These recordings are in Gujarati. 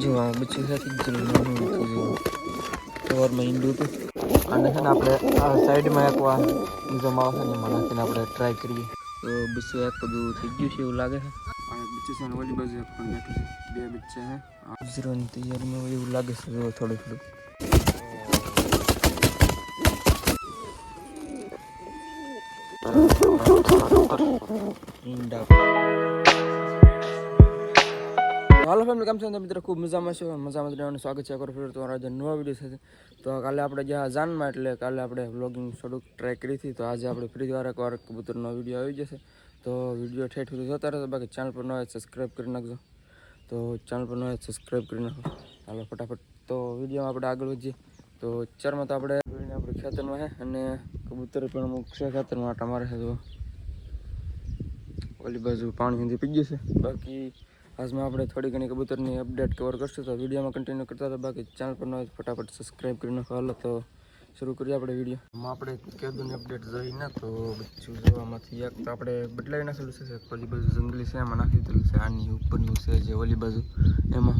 જો આ બચ્ચું સાથે જ નાનું હતું જો. સવારમાં ઈંડું હતું અને છે ને આપણે આ સાઈડમાં એક વાર બીજો માળો છે ને એમાં નાખીને આપણે ટ્રાય કરીએ. તો બચ્ચું એક બધું થઈ ગયું છે એવું લાગે છે. આ એક બચ્ચું છે અને ઓલી બાજુ એક પણ બેઠું છે. બે બચ્ચા છે. આ ગુજરાતની તૈયારીમાં હોય એવું લાગે છે જો થોડું થોડું. ઈંડા હાલો ફેમિલી કેમ છો મિત્રો ખૂબ મજામાં છો? મજામાં રહેવાનું. સ્વાગત છે કરો ફેર તમારા આજે નવા વીડિયો સાથે. તો કાલે આપણે જ્યાં જાનમાં એટલે કાલે આપણે વ્લોગિંગ થોડુંક ટ્રાય કરી હતી. તો આજે આપણે ફરી વાર એકવાર કબૂતરનો વીડિયો આવી જશે. તો વીડિયો ઠેઠ સુધી જોતા રહેતો બાકી ચેનલ પર ન હોય સબસ્ક્રાઈબ કરી નાખજો. તો ચેનલ પર ન હોય સબસ્ક્રાઈબ કરી નાખો. હાલો, ફટાફટ. તો વિડીયોમાં આપણે આગળ વધીએ. તો ચારમાં તો આપણે આપણે ખેતરમાં છે અને કબૂતર પણ અમુક છે ખેતરમાં. આટા મારે છે તો ઓલી બાજુ પાણી સુધી પી ગયું છે બાકી આજમાં આપણે થોડી ઘણી કબૂતરની અપડેટ કવર કરશું. તો વિડીયોમાં કન્ટિન્યુ કરતા હતા બાકી ચેનલ પર ન હોય ફટાફટ સબસ્ક્રાઈબ કરી નાખો. હાલો, તો શરૂ કરીએ આપણે વીડિયો. આપણે કેદુની અપડેટ જોઈ ને તો બચ્ચું જોવામાંથી એક તો આપણે બદલાવી નાખેલું છે ઓલી બાજુ જંગલી છે, એમાં નાખી દીધેલું છે. આની ઉપરનું છે જે ઓલી બાજુ, એમાં.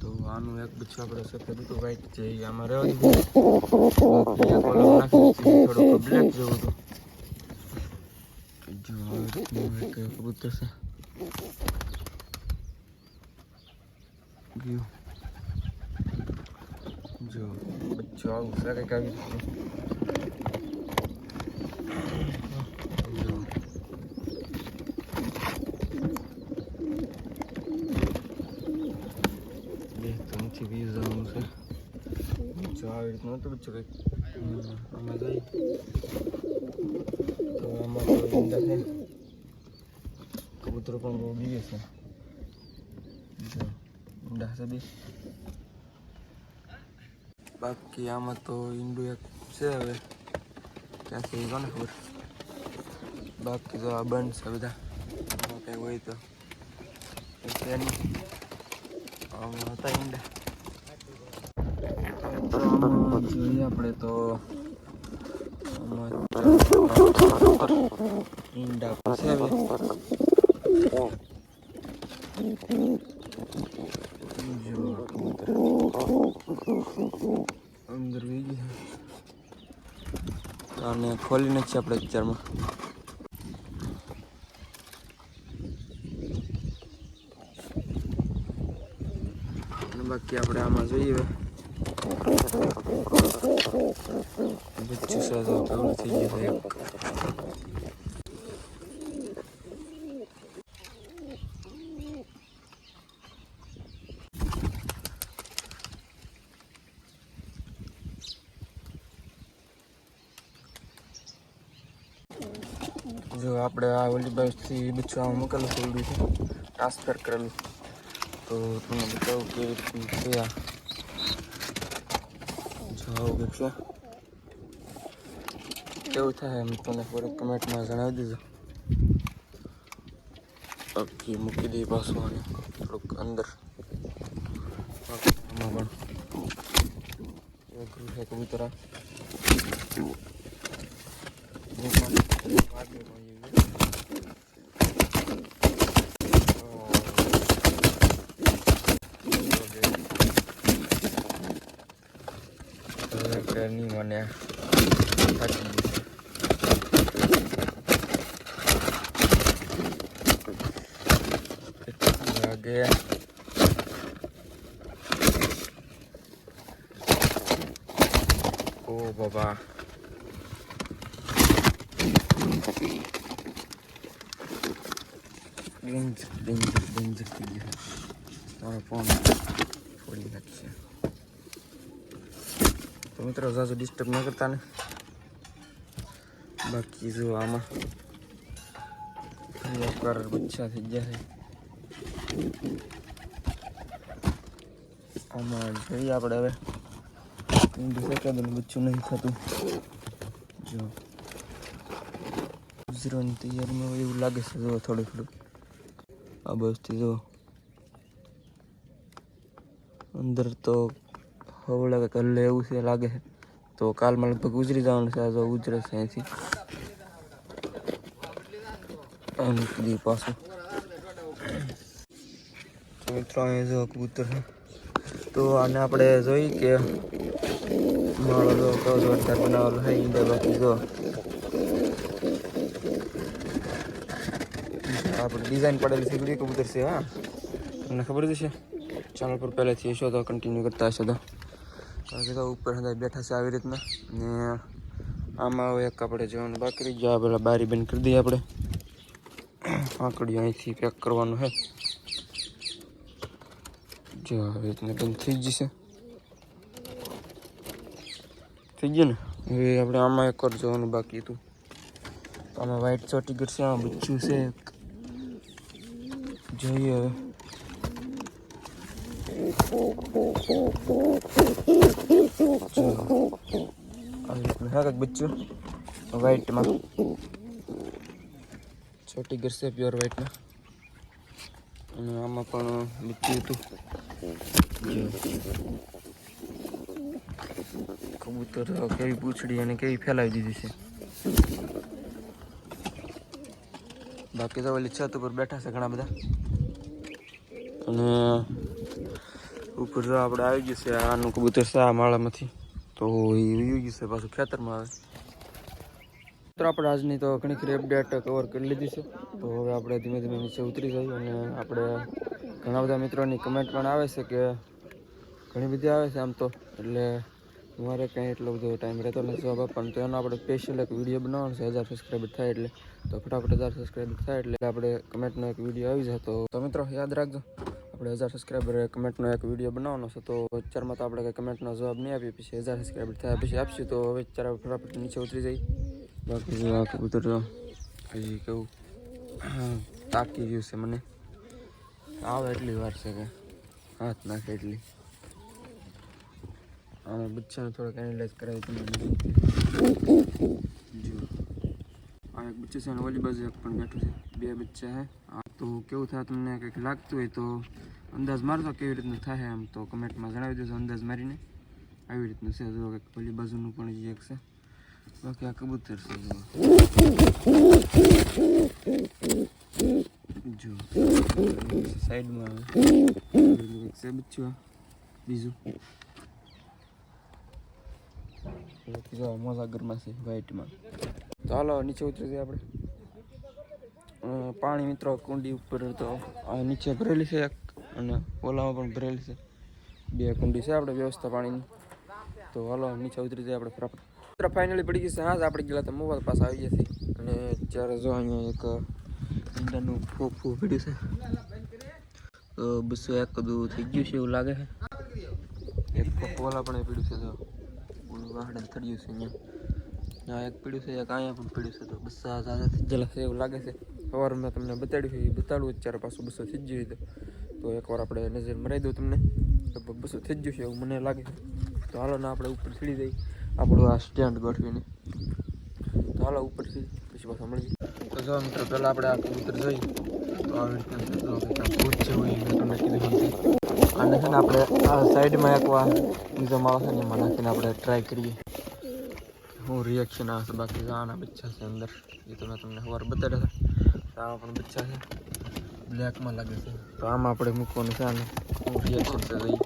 તો આનું એક બચ્ચું આપણે સફેદ હતું વ્હાઈટ એ આમાં રહેવા દીધું થોડુંક બ્લેક જેવું હતું. જો કબૂતર છે. ગયું. જો બચ્ચું આવું છે કંઈક આવી. જો. બે ત્રણથી વીસ જવાનું છે. જો, આવી રીતનું હતું બચ્ચું કંઈક આમાં જઈ તો આમાં કબૂતરો પણ બહુ બીવે છે. જો ઈંડા છે બે બાકી આમાં તો ઈંડું એક છે હવે ક્યાંથી કોને ખબર બાકી તો આ બંધ છે બધા આમાં કંઈ હોય તો કંઈ છે નહીં આમાં હતા ઈંડા તો આમાં જોઈએ આપણે તો આમાં ઈંડા પાસે આવે જો કબૂતર અંદર વી ગયા. અને ખોલીને છીએ આપણે પિક્ચરમાં બાકી આપણે આમાં જોઈએ બચ્ચું સાથે થઈ ગયું છે એક જો આપણે આ ઓલી બાજુથી બચ્ચા મોકલેલું છે ઓલું છે ટ્રાન્સફર કરેલું તો તમને બતાવું કેવી રીતનું છે આ જો આવું કંઈક છે કેવું થાય એમ તમને પૂરે કમેન્ટમાં જણાવી દેજો બાકી મૂકી દઈએ પાછું આને થોડુંક અંદર બાકી આમાં પણ અઘરું છે કબૂતરા નહીં મને વાગે? ઓ બાબા. ડેન્જર ડેન્જર ડેન્જર થઈ ગયું તારો ફોન ફોડી નાખશે. તો મિત્રો જાજુ ડિસ્ટર્બ ન કરતા ને. બાકી જો આમાં બચ્ચા થઈ ગયા છે. આમાં જોઈએ આપણે હવે. સેકન્ડ બચ્ચું નહીં થતું. જો. ગુજરાતની તૈયારીમાં એવું લાગે છે જો થોડું થોડું. આ બસથી જો. અંદર તો હવળે કંઈક હલ્લે એવું છે લાગે છે. તો કાલમાં લગભગ ઉજરી જવાનું છે આ જો ઉજરે છે અહીંથી. આ મૂકી દઈએ પાછું. તો મિત્રો, અહીંયા જો કબૂતર છે. તો આને આપણે જોઈ કે માળો જો કેવો જોરદાર બનાવેલો છે ઈંડા બાકી જો. આપણે ડિઝાઇન પડેલી છે ગુડી કબૂતર છે, હા. તમને ખબર જ છે ચેનલ પર પહેલેથી હશો તો કન્ટિન્યુ કરતા હશો તો. તો ઉપર સદાય બેઠા છે આવી રીતના. ને આમાં હવે એક આપણે જવાનું બાકી રહી. ગયા પેલા બારી બંધ કરી દઈએ આપણે. આંકડી અહીંથી પેક કરવાનું છે જો આવી રીતના બંધ થઈ જશે. થઈ ગયું ને? હવે આપણે આમાં એક વાર જોવાનું બાકી હતું. આમાં વ્હાઈટ ચોટી કરશે આ બચ્ચું છે જોઈએ હવે. કંઈક બચ્ચું? વ્હાઈટમાં છોટી ગરશે પ્યોર વ્હાઈટમાં અને આમાં પણ બચ્ચું હતું. કબૂતર કેવી પૂંછડી અને કેવી ફેલાવી દીધી છે. બાકી તો ઓલી છત ઉપર બેઠા છે ઘણા બધા. અને ઉપર જો આપણે આવી ગયું છે આનું કબૂતર છે આ માળામાંથી. તો એ વયું ગયું છે પાછું ખેતરમાં આવે તો આપણે આજની તો ઘણી ખરી અપડેટ કવર કરી લીધી છે. તો હવે આપણે ધીમે ધીમે નીચે ઉતરી જઈએ અને આપણે ઘણા બધા મિત્રોની કમેન્ટ પણ આવે છે કે ઘણી બધી આવે છે આમ તો. એટલે મારે કંઈ એટલો બધો ટાઈમ રહેતો નથી જવાબ આપવાનો. તો એનો આપણે સ્પેશિયલ એક વીડિયો બનાવવાનો છે, હજાર સબસ્ક્રાઈબર થાય એટલે. તો ફટાફટ હજાર સબસ્ક્રાઈબર થાય એટલે આપણે કમેન્ટનો એક વીડિયો આવી જાય તો મિત્રો, યાદ રાખજો. આપણે હજાર સબસ્ક્રાઈબર કમેન્ટનો એક વીડિયો બનાવવાનો છે તો અત્યારમાં તો આપણે કંઈ કમેન્ટનો જવાબ નહીં આપીએ પછી હજાર સબસ્ક્રાઈબર થયા પછી આપશું તો હવે અત્યારે ફટાફટ નીચે ઉતરી જઈ બાકી જો આ કબૂતર જો હજી કેવું હા, તાકી ગયું છે મને. આવે એટલી વાર છે કે હાથ નાખે એટલી. આમાં બચ્ચાને થોડોક એનાલાઇઝ કરાવી તમને. જો આ એક બચ્ચું છે અને ઓલી બાજુ એક પણ બેઠું છે. બે બચ્ચા છે. આ તો કેવું થાય તમને કંઈક લાગતું હોય તો અંદાજ મારજો કેવી રીતનું થાય એમ તો કમેન્ટમાં જણાવી દેજો અંદાજ મારીને. આવી રીતનું છે જો કંઈક પેલી બાજુનું પણ જે એક છે. બાકી આ કબૂતર છે જો. જો. સાઈડમાં આવે. છે બચ્ચું બીજું. મોજા ઘરમાં છે વ્હાઈટમાં. તો હાલો નીચે ઉતરી જઈએ આપણે. પાણી મિત્રો કુંડી ઉપર તો આ નીચે ભરેલી છે એક અને ઓલામાં પણ ભરેલી છે. બે કુંડી છે આપણે વ્યવસ્થા પાણીની. તો હાલો, નીચે ઉતરી જાય આપણે પ્રોપર. મિત્રો ફાઇનલી પડી ગઈ છે હા આપણે ગયેલા તો મોબાઈલ પાસે આવી જશે અને ત્યારે જો અહીંયા એક ઈંડાનું ફોફું પડ્યું છે. તો બસો એક કદું થઈ ગયું છે એવું લાગે છે. એક ઓલા પણ પીડ્યું છે તો ઓલું વાહડે થડ્યું છે અહીંયા. આ એક પીડ્યું છે, એક અહીંયા પણ પીડ્યું છે તો બસો ઝાઝા થઈ ગયેલા એવું લાગે છે. સવારમાં મેં તમને બતાડ્યું છે, એ બતાડવું અત્યારે પાછું બસો થઈ જ ગયું છે તો એકવાર આપણે નજર મરાઈ દઉં તમને. લગભગ બસો થઈ ગયું છે એવું મને લાગે. તો હાલો ને આપણે ઉપર ચડી જઈ આપણું આ સ્ટેન્ડ ગોઠવીને. તો હાલો ઉપરથી પછી પાછા મળી તો જો મિત્રો, પહેલાં આપણે આ કબૂતર જોઈ. તો આવી આ ભૂત જેવું એ તમને કીધું અને છે ને આપણે આ સાઈડમાં એક વાર બીજો માળો છે ને એમાં નાખીને આપણે ટ્રાય કરીએ. હું રિએક્શન આવશે બાકી આના બચ્ચા છે અંદર. એ તો મેં તમને સવારે બતાડ્યા હતા. આવા પણ બચ્ચા છે. બ્લેકમાં લાગે છે. તો આમાં આપણે મૂકવાનું છે આને. રિએક્શન છે જોઈ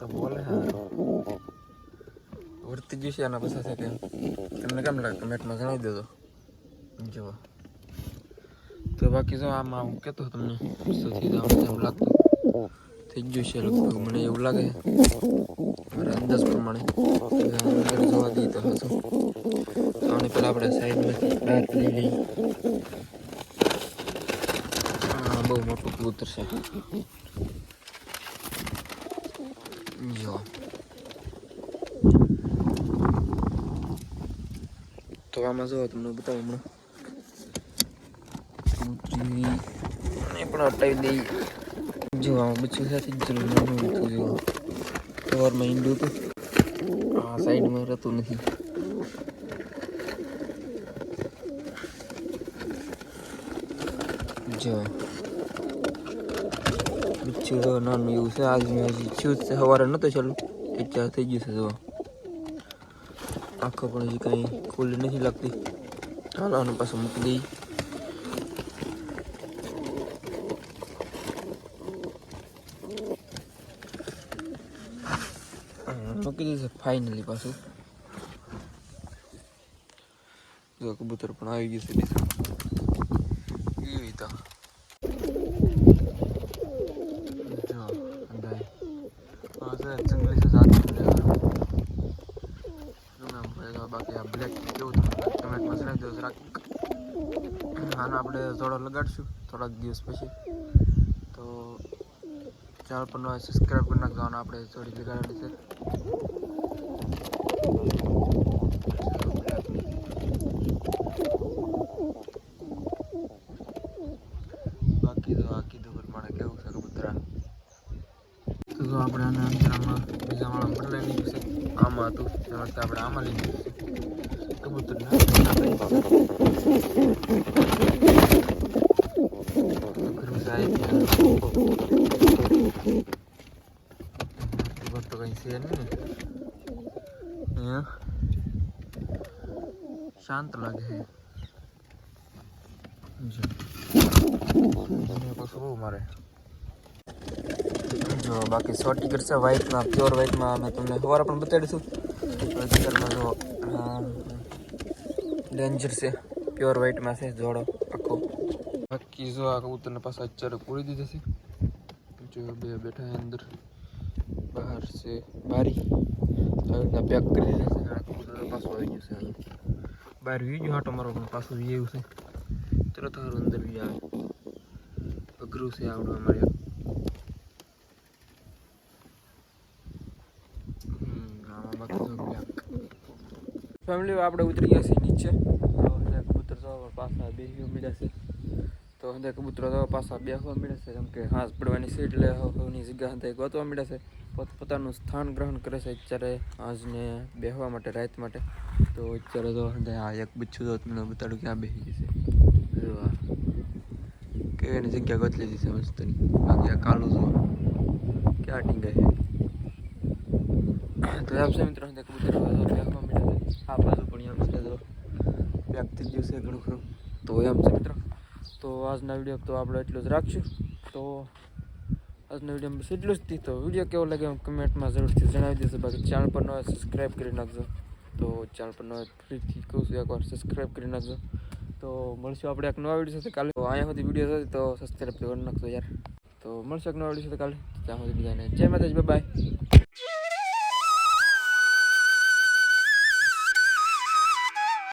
તો બોલે હા વર્તી ગયું છે આના પછી છે તમને કેમ લાગે? કમેન્ટમાં જણાવી દેજો. જો તો બાકી જો આમાં હું કહેતો હતો તમને સુધી એમ લાગતું. થઈ ગયું છે લગભગ. મને એવું લાગે. મારા અંદાજ પ્રમાણે. અંદર જોવા દઈએ તો હજુ તો પહેલાં આપણે સાઈડમાંથી બહાર લઈ લઈએ. બહુ મોટું કબૂતર છે જો તો આમાં જો તમને બતાવું હમણાં કબૂતરી એ પણ હટાવી દઈએ જો આમાં બચ્ચું સાથે જ ચીડો નાનું એવું છે આજનું હજી ચીડ છે સવારે નહોતો ચાલુ એ ચા થઈ ગયું છે જો આખો પણ હજી કાંઈ ખુલ્લી નથી લાગતી હાલો આનું પાછું મૂકી દઈએ મૂકી દીધું ફાઇનલી પાછું જો કબૂતર પણ આવી ગયું છે લગાડશું થોડાક દિવસ પછી. તો ચેનલ પર સબસ્ક્રાઈબ કરી નાખવાનું આપણે થોડી લગાડેલી છે. બાકી તો આ કીધું પ્રમાણે કેવું છે કબૂતરા તો આપણે આને અંતરામાં બીજા માળા પર લઈ લીધું છે. આમાં હતું તેમાંથી આપણે આમાં લીધું છે. કબૂતર તો કઈ છે નહીં ને અહીંયા શાંત લાગે છે જો એને પાછું બહુ મારે જો બાકી સો ટિકિટ છે વ્હાઇટમાં પ્યોર વ્હાઇટમાં અમે તમને સવારે પણ બતાડીશું અત્યારમાં જો ડેન્જર છે પ્યોર વ્હાઇટમાં છે જોડો આખો બાકી જો આ કબૂતરને પાછા અત્યારે પૂરી દીધી છે જો બે બેઠા છે અંદર બહાર છે, બારી. આવી રીતના પેક કરી દીધા છે આ કબૂતર પાછું આવી ગયું છે બહાર વી ગયું આટો મારો પણ પાછું વી આવ્યું છે. તરત હારું અંદર વી આવે. અઘરું છે આવડું ફેમિલી આપણે ઉતરી ગયા છીએ નીચે. તો કબૂતર જવા પાછા બેસવા મળ્યા છે. તો હવે કબૂતરો પાછા બેસવા મળે છે. કેમ કે હાંસ પડવાની છે એટલે હવની જગ્યા હતા ગોતવા મળે છે. પોત, પોતાનું સ્થાન ગ્રહણ કરે છે અત્યારે આજને બેસવા માટે, રાત માટે. તો અત્યારે તો આ એક બચ્ચું તો તમને બતાડું ક્યાં બેસી જશે. કેવી એની જગ્યા ગોત લીધી છે મસ્તની. બાકી કાલું જો ક્યાં ટીંગાય તો આપશે મિત્રો કબૂતર બેહવા મળ્યા આ બાજુ પણ એમ છે તો પેક થઈ ગયું છે ઘણું ખરું તો એમ છે મિત્રો. તો આજના વીડિયો તો આપણે એટલું જ રાખશું. તો આજના વીડિયો એટલું જ તો. વીડિયો કેવો લાગે કમેન્ટમાં જરૂરથી જણાવી દેજો. બાકી ચેનલ પર ન હોય સબસ્ક્રાઈબ કરી નાખજો. તો ચેનલ પર ન હોય ફરીથી કહું છું એકવાર સબસ્ક્રાઈબ કરી નાખજો. તો મળશું આપણે એક નવા વીડિયો સાથે કાલે. અહીંયા સુધી વીડિયો થશે તો સબસ્ક્રાઈબ કરી નાખજો યાર. તો મળશે એક નવા વીડિયો સાથે કાલે. ત્યાં સુધી બધાને જય માતાજી બાય